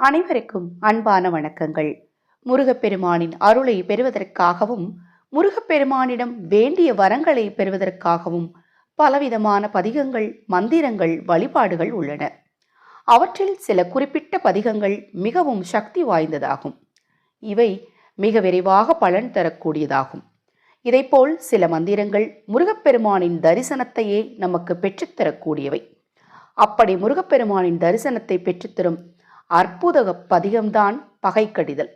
அனைவருக்கும் அன்பான வணக்கங்கள். முருகப்பெருமானின் அருளை பெறுவதற்காகவும் முருகப்பெருமானிடம் வேண்டிய வரங்களை பெறுவதற்காகவும் பலவிதமான பதிகங்கள் மந்திரங்கள் வழிபாடுகள் உள்ளன. அவற்றில் சில குறிப்பிட்ட பதிகங்கள் மிகவும் சக்தி வாய்ந்ததாகும். இவை மிக விரைவாக பலன் தரக்கூடியதாகும். இதைப்போல் சில மந்திரங்கள் முருகப்பெருமானின் தரிசனத்தையே நமக்கு பெற்றுத்தரக்கூடியவை. அப்படி முருகப்பெருமானின் தரிசனத்தை பெற்றுத்தரும் அற்புத பதிகம்தான் பகைக்கடிதல்.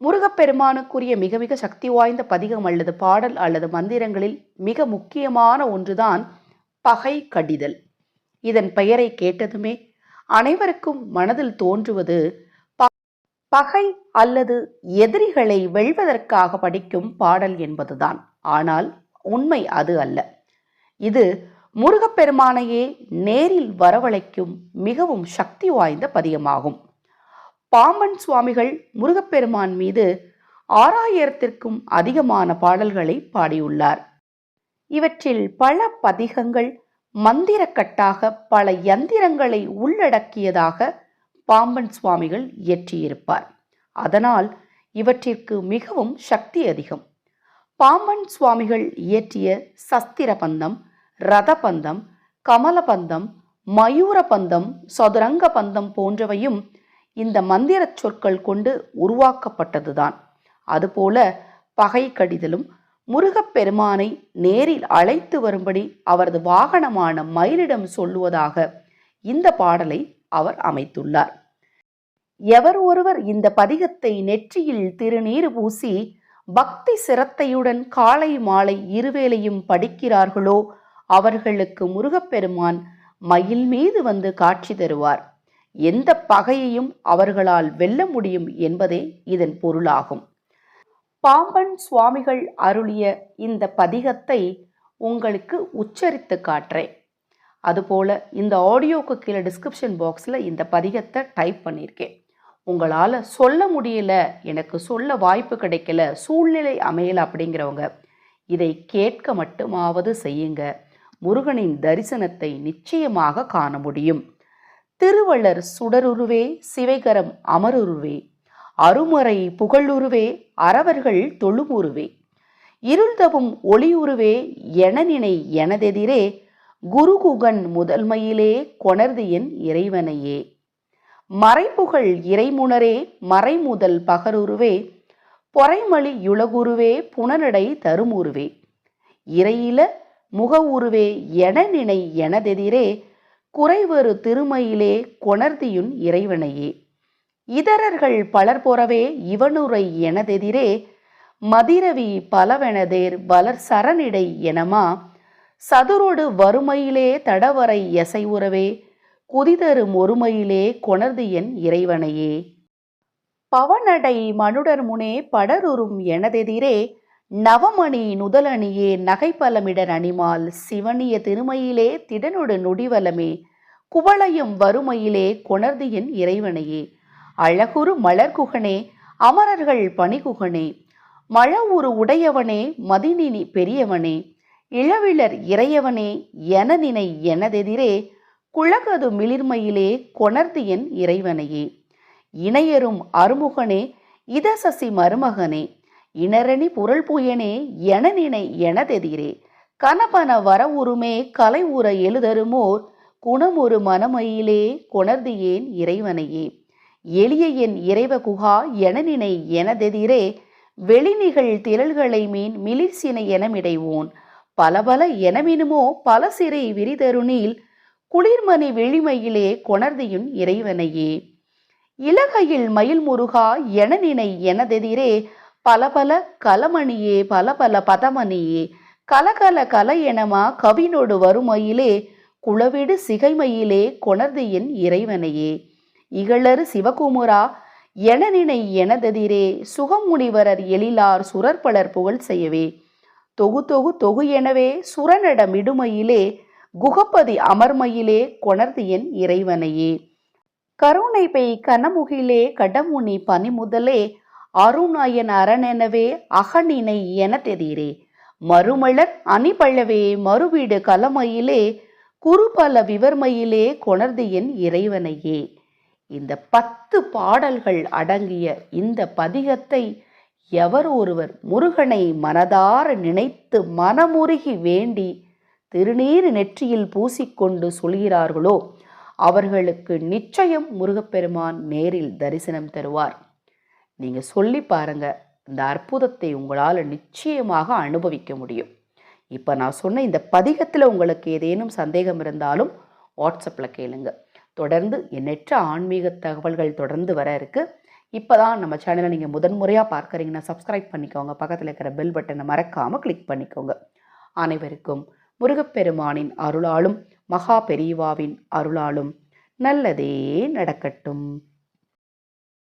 முருகப்பெருமானுக்குரிய மிக மிக சக்தி வாய்ந்த பதிகம் அல்லது பாடல் அல்லது மந்திரங்களில் மிக முக்கியமான ஒன்றுதான் பகை கடிதல் இதன் பெயரை கேட்டதுமே அனைவருக்கும் மனதில் தோன்றுவது ப- பகை அல்லது எதிரிகளை வெல்வதற்காக படிக்கும் பாடல் என்பதுதான். ஆனால் உண்மை அது அல்ல. இது முருகப்பெருமானையே நேரில் வரவழைக்கும் மிகவும் சக்தி வாய்ந்த பதியமாகும். பாம்பன் சுவாமிகள் முருகப்பெருமான் மீது ஆறாயிரத்திற்கும் அதிகமான பாடல்களை பாடியுள்ளார். இவற்றில் பல பதிகங்கள் மந்திரக்கட்டாக பல யந்திரங்களை உள்ளடக்கியதாக பாம்பன் சுவாமிகள் இயற்றியிருப்பார். அதனால் இவற்றிற்கு மிகவும் சக்தி அதிகம். பாம்பன் சுவாமிகள் இயற்றிய சஸ்திர பந்தம் ரதபந்தம் கமலபந்தம் மயூரபந்தம் சதுரங்க பந்தம் போன்றவையும் இந்த மந்திரச் சொற்கள் கொண்டு உருவாக்கப்பட்டதுதான். அதுபோல பகை கடிதலும் முருகப்பெருமானை நேரில் அழைத்து வரும்படி அவரது வாகனமான மயிலிடம் சொல்லுவதாக இந்த பாடலை அவர் அமைத்துள்ளார். எவர் ஒருவர் இந்த பதிகத்தை நெற்றியில் திருநீர் பூசி பக்தி சிரத்தையுடன் காலை மாலை இருவேளையும் படிக்கிறார்களோ அவர்களுக்கு முருகப்பெருமான் மயில் மீது வந்து காட்சி தருவார். எந்த பகையையும் அவர்களால் வெல்ல முடியும் என்பதே இதன் பொருளாகும். பாம்பன் சுவாமிகள் அருளிய இந்த பதிகத்தை உங்களுக்கு உச்சரித்து காட்டுறேன். அதுபோல் இந்த ஆடியோக்கு கீழே டிஸ்கிரிப்ஷன் பாக்ஸில் இந்த பதிகத்தை டைப் பண்ணியிருக்கேன். உங்களால் சொல்ல முடியல எனக்கு சொல்ல வாய்ப்பு கிடைக்கல சூழ்நிலை அமையல அப்படிங்கிறவங்க இதை கேட்க மட்டுமாவது செய்யுங்க. முருகனின் தரிசனத்தை நிச்சயமாக காண முடியும். திருவள்ளர் சுடருருவே சிவைகரம் அமருருவே அருமறை புகழுருவே அறவர்கள் தொழுமுருவே. இருள்தவும் ஒளியுருவே என நினை எனதெதிரே குருகுகன் முதல்மையிலே கொணர்து என் இறைவனையே. மறைபுகழ் இறைமுனரே மறைமுதல் பகருருவே பொறைமளி யுலகுருவே புனனடை தருமுருவே. இறையில முகவுருவே என நினை எனதெதிரே குறைவரு திருமையிலே கொணர்தியுன் இறைவனையே. இதரர்கள் பலர் பொறவே இவனுரை எனதெதிரே மதிரவி பலவெனதேர் வளர் சரணிடை எனமா சதுரொடு வறுமையிலே தடவரை எசை உறவே குதிதரும் ஒருமையிலே கொணர்து என் இறைவனையே. பவனடை மனுடர் முனே படருறும் எனதெதிரே நவமணி நுதலணியே நகைப்பலமிடர் அணிமால் சிவனிய திருமையிலே திடனொடு நொடிவலமே குவளையும் வறுமையிலே கொணர்தியின் இறைவனையே. அழகுரு மலர்குகனே அமரர்கள் பணிகுகனே மழவுரு உடையவனே மதினினி பெரியவனே இளவிளர் இறையவனே என நினை எனதெதிரே குழகது மிளிர்மையிலே கொணர்தியின் இறைவனையே. இணையரும் அருமுகனே இதசசி மருமகனே இணரணி புரள் புயனே என நினை எனதெதிரே. கனபன வரவுருமே கலை உற எழுதருமோர் குணமொரு மனமையிலே கொணர்தியேன் இறைவனையே. எளிய என் இறைவ குகா என நினை எனதெதிரே. வெளிநிகழ் திரள்களை மீன் மிளிர்சினை எனமிடைவோன். பல பல எனமினுமோ பல சிறை விரிதருணில் குளிர்மணி வெளிமையிலே கொணர்தியுன் இறைவனையே. இலகையில் மயில் முருகா என நினை எனதெதிரே. பல பல கலமணியே பல பல பதமணியே. கலகல கல எனமா கவினோடு வருமையிலே குளவிடு சிகைமையிலே கொணர்து என் இறைவனையே. இகழறு சிவகுமுரா என நினை எனதெதிரே சுகமுனிவரர் எழிலார் சுரற்பலர் புகழ் செய்யவே. தொகு தொகு தொகு எனவே சுரனடமிடுமையிலே குகப்பதி அமர்மையிலே கொணர்து என் இறைவனையே. கருணை பெய் கனமுகிலே கடமுனி பனிமுதலே அருணாயன் அரணெனவே அகனினை என தெரியிறே மறுமலர் அணிபழவே மறுவீடு கலமையிலே குறுபல விவர்மையிலே கொணர்து என் இறைவனையே. இந்த பத்து பாடல்கள் அடங்கிய இந்த பதிகத்தை எவர் ஒருவர் முருகனை மனதார நினைத்து மனமுருகி வேண்டி திருநீர் நெற்றியில் பூசிக்கொண்டு சொல்கிறார்களோ அவர்களுக்கு நிச்சயம் முருகப்பெருமான் நேரில் தரிசனம் தருவார். நீங்கள் சொல்லி பாருங்க. இந்த அற்புதத்தை உங்களால் நிச்சயமாக அனுபவிக்க முடியும். இப்போ நான் சொன்ன இந்த பதிகத்தில் உங்களுக்கு ஏதேனும் சந்தேகம் இருந்தாலும் வாட்ஸ்அப்பில் கேளுங்க. தொடர்ந்து எண்ணற்ற ஆன்மீக தகவல்கள் தொடர்ந்து வர இருக்குது இப்போ தான் நம்ம சேனலை நீங்கள் முதன்முறையாக பார்க்குறீங்கன்னா சப்ஸ்கிரைப் பண்ணிக்கோங்க. பக்கத்தில் இருக்கிற பெல் பட்டனை மறக்காமல் கிளிக் பண்ணிக்கோங்க. அனைவருக்கும் முருகப்பெருமானின் அருளாலும் மகா பெரியவாவின் அருளாலும் நல்லதே நடக்கட்டும்.